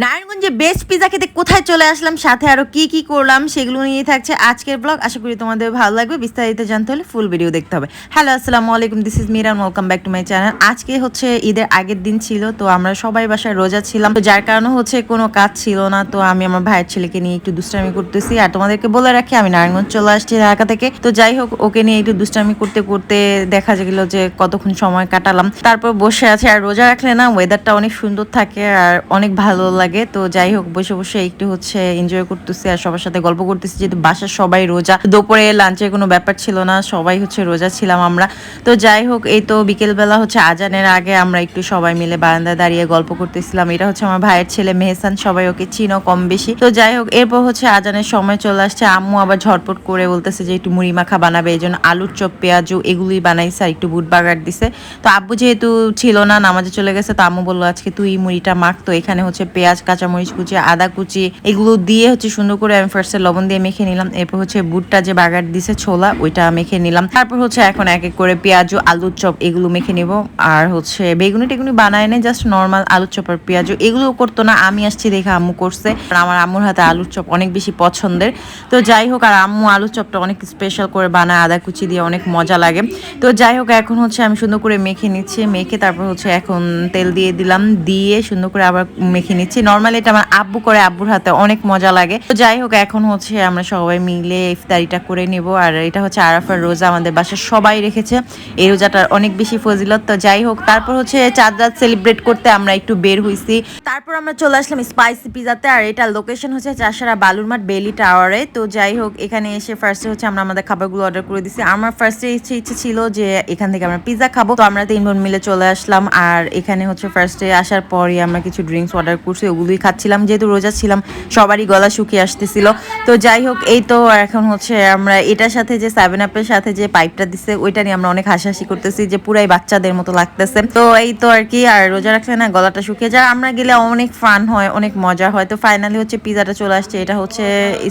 নারায়ণগঞ্জে best pizza খেতে কোথায় চলে আসলাম, সাথে আরও কি কি করলাম, সেগুলো নিয়ে থাকছে আজকের ব্লগ আশা করি তোমাদের ভালো লাগবে, বিস্তারিত জানতে হলে ফুল ভিডিও দেখতে হবে। হ্যালো আসসালামু আলাইকুম this is Miran welcome back to my channel আজকে হচ্ছে ঈদের আগের দিন ছিল, তো আমরা সবাই বাসায় রোজা ছিলাম, তো যার কারণে হচ্ছে কোনো কাজ ছিল না, তো আমি আমার ভাইয়ের ছেলেকে নিয়ে একটু দুষ্টামি করতেছি। আর তোমাদেরকে বলে রাখি, আমি নারায়ণগঞ্জ চলে আসছি ঢাকা থেকে, তো যাই হোক, ওকে নিয়ে একটু দুষ্টামি করতে করতে দেখা গেল যে কতক্ষণ সময় কাটালাম। তারপর বসে আছে, আর রোজা রাখলে না ওয়েদারটা অনেক সুন্দর থাকে, আর অনেক ভালো লাগে। তো যাই হোক, বসে বসে একটু হচ্ছে এনজয় করতেছি আর সবার সাথে গল্প করতেছি যেহেতু বাসার সবাই রোজা। দুপুরে লাঞ্চের কোনো ব্যাপার ছিল না, সবাই হচ্ছে রোজা ছিলাম আমরা। তো যাই হোক, এই তো বিকেলবেলা হচ্ছে আজানের আগে আমরা একটু সবাই মিলে বারান্দায় দাঁড়িয়ে গল্প করতেছিলাম। এটা হচ্ছে আমার ভাইয়ের ছেলে মেহসান, সবাই ওকে চিনো কম বেশি। তো যাই হোক, এরপর হচ্ছে আজানের সময় চলে আসছে। আম্মু আবার ঝটপট করে বলতেছে যে একটু মুড়ি মাখা বানাবে, এই জন্য আলুর চপ, পেঁয়াজু এগুলি বানাইছে আর একটু বুট বাগার দিছে। তো আব্বু যেহেতু ছিল না, নামাজে চলে গেছে, তো আম্মু বলল, আজকে তুই মুড়িটা মাখ। তো এখানে হচ্ছে পেঁয়াজ কাঁচামরিচ কুচি, আদা কুচি, এগুলো দিয়ে হচ্ছে সুন্দর করে আমি ফার্স্টে লবণ দিয়ে মেখে নিলাম। এরপর হচ্ছে বুটটা যে বাগার দিছে ছোলা, ওইটা মেখে নিলাম। তারপর হচ্ছে এখন এক এক করে পেঁয়াজু আলুর চপ এগুলো মেখে নিব। আর হচ্ছে বেগুনি টেগুনি বানায় নেই জাস্ট নর্মাল আলুর চপ আর পেঁয়াজু এগুলো করতো না, আমি আসছি দেখে আম্মু করছে। আর আমার আম্মুর হাতে আলুর চপ অনেক বেশি পছন্দের। তো যাই হোক, আর আম্মু আলুর চপটা অনেক স্পেশাল করে বানায়, আদা কুচি দিয়ে অনেক মজা লাগে। তো যাই হোক, এখন হচ্ছে আমি সুন্দর করে মেখে নিচ্ছি। মেখে তারপর হচ্ছে এখন তেল দিয়ে দিলাম, দিয়ে সুন্দর করে আবার মেখে নিচ্ছি। নর্মালি এটা আমার আব্বু করে আব্বুর হাতে অনেক মজা লাগে। তো যাই হোক, এখন হচ্ছে আমরা সবাই মিলে ইফতারিটা করে নিব। আর এটা হচ্ছে আরাফার রোজা, আমাদের বাসার সবাই রেখেছে। এই রোজাটার অনেক বেশি ফজিলত। তো যাই হোক, তারপর হচ্ছে চাঁদ রাত সেলিব্রেট করতে আমরা একটু বের হইছি। তারপর আমরা চলে আসলাম স্পাইসি পিজাতে আর এটা লোকেশন হচ্ছে চাষারা বালুরমাঠ বেলি টাওয়ারে তো যাই হোক, এখানে এসে ফার্স্টে হচ্ছে আমরা আমাদের খাবারগুলো অর্ডার করে দিছি। আমার ফার্স্টে ইচ্ছে ইচ্ছে ছিল যে এখান থেকে আমরা পিজা খাব। তো আমরা তিন বোন মিলে চলে আসলাম। আর এখানে হচ্ছে ফার্স্টে আসার পরই আমরা কিছু ড্রিঙ্কস অর্ডার করছি। ওগুলোই খাচ্ছিলাম, যেহেতু রোজা ছিলাম, সবারই গলা শুকিয়ে আসতেছিল। তো যাই হোক, এই তো এখন হচ্ছে আমরা এটার সাথে যে সেভেন আপের সাথে যে পাইপটা দিছে, ওইটা নিয়ে আমরা অনেক হাসাহাসি করতেছি যে পুরাই বাচ্চাদের মতো লাগতেছে। তো এই তো আর কি, আর রোজা রাখলে না গলাটা শুকিয়ে যায়। আমরা গেলে অনেক ফান হয়, অনেক মজা হয়। তো ফাইনালি হচ্ছে পিজাটা চলে আসছে। এটা হচ্ছে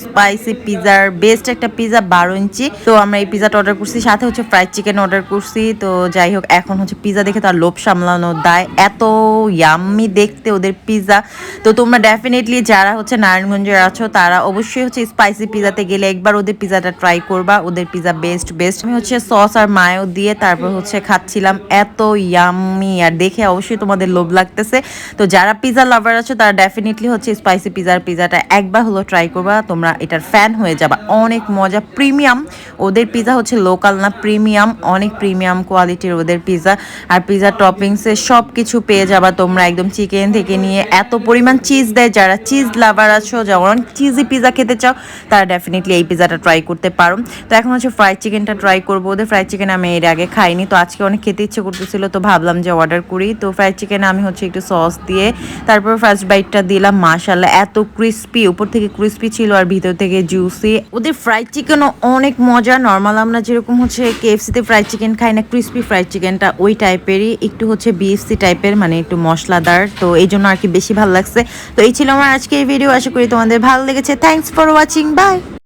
স্পাইসি পিজার বেস্ট একটা পিজা বারো ইঞ্চি। তো আমরা এই পিজাটা অর্ডার করছি। সাথে হচ্ছে ফ্রাইড চিকেন অর্ডার করছি। তো যাই হোক, এখন হচ্ছে পিজা দেখে তার লোভ সামলানো দায়। এত ইয়াম্মি দেখতে ওদের পিজা তো তোমরা ডেফিনেটলি যারা হচ্ছে নারায়ণগঞ্জে আছো, তারা অবশ্যই হচ্ছে স্পাইসি পিজাতে গেলে একবার ওদের পিজাটা ট্রাই করবা, ওদের পিজা বেস্ট বেস্ট আমি হচ্ছে সস আর মায়ো দিয়ে তারপর হচ্ছে খাচ্ছিলাম, এত ইয়াম্মি আর দেখে অবশ্যই তোমাদের লোভ লাগতেছে। তো যারা পিজা লাভার আছো, তারা ডেফিনেটলি হচ্ছে স্পাইসি পিজার পিজাটা একবার হলো ট্রাই করবা। তোমরা এটার ফ্যান হয়ে যাবা। অনেক মজা প্রিমিয়াম ওদের পিজা হচ্ছে লোকাল না প্রিমিয়াম অনেক প্রিমিয়াম কোয়ালিটির ওদের পিজা আর পিজা টপিংসে সব কিছু পেয়ে যাবা তোমরা। একদম চিকেন থেকে নিয়ে এত পরিমাণ চিজ দেয়, যারা চিজ লাভার আছো, যেমন চিজি পিজা খেতে চাও, তারা ডেফিনেটলি এই পিজাটা ট্রাই করতে পারো। তো এখন হচ্ছে ফ্রাইড চিকেনটা ট্রাই করব। ওদের ফ্রাইড চিকেন আমি এর আগে খাইনি, তো আজকে অনেক খেতে ইচ্ছে করতেছিল, তো ভাবলাম যে অর্ডার করি। তো ফ্রাইড চিকেন আমি হচ্ছে একটু সস দিয়ে, তারপর ফার্স্ট বাইটটা দিলাম মাশাল্লাহ এত ক্রিস্পি উপর থেকে ক্রিস্পি ছিল আর ভিতর থেকে জুসি ওদের ফ্রাইড চিকেনও অনেক মজা নর্মাল আমরা যেরকম হচ্ছে কেএফসিতে ফ্রাইড চিকেন খাই না ক্রিস্পি ফ্রাইড চিকেনটা ওই টাইপেরই একটু হচ্ছে বিএফসি টাইপের মানে একটু মশলাদার, তো এই জন্য আর কি বেশি ভালো লাগছে। তো এই ছিল আমার আজকে এই ভিডিও আশা করি তোমাদের ভালো লেগেছে। Thanks for watching by